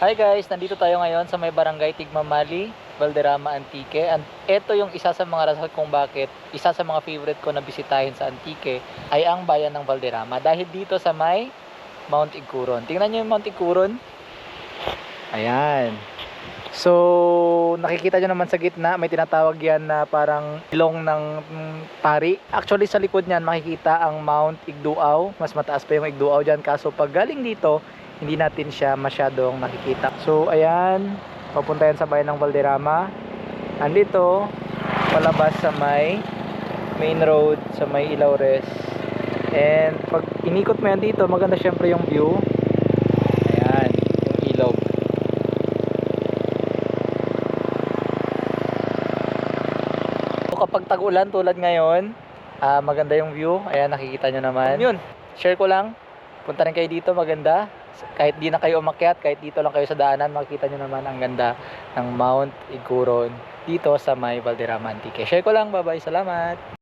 Hi guys, nandito tayo ngayon sa may barangay Tigmamali, Valderrama Antique. And ito yung isa sa mga rason kung bakit isa sa mga favorite ko na bisitahin sa Antique ay ang bayan ng Valderrama. Dahil dito sa may Mount Iguron. Tingnan nyo yung Mount Iguron. Ayan. So, nakikita nyo naman sa gitna, may tinatawag yan na parang ilong ng mm, pari. Actually, sa likod niyan, makikita ang Mount Igduaw. Mas mataas pa yung Igduaw dyan. Kaso, pag galing dito, hindi natin siya masyadong nakikita. So, ayan. Papunta yan sa bayan ng Valderrama. Andito, palabas sa may main road, sa may Ilaures. And, pag inikot mo yan dito, maganda syempre yung view. Ayan, yung ilog. So, kapag tag-ulan tulad ngayon, ah, maganda yung view. Ayan, nakikita nyo naman. Yun, share ko lang. Punta rin kayo dito, maganda. Kahit di na kayo umakyat, kahit dito lang kayo sa daanan, makikita nyo naman ang ganda ng Mount Iguron dito sa may Valderrama Antique. Share ko lang, bye-bye, salamat!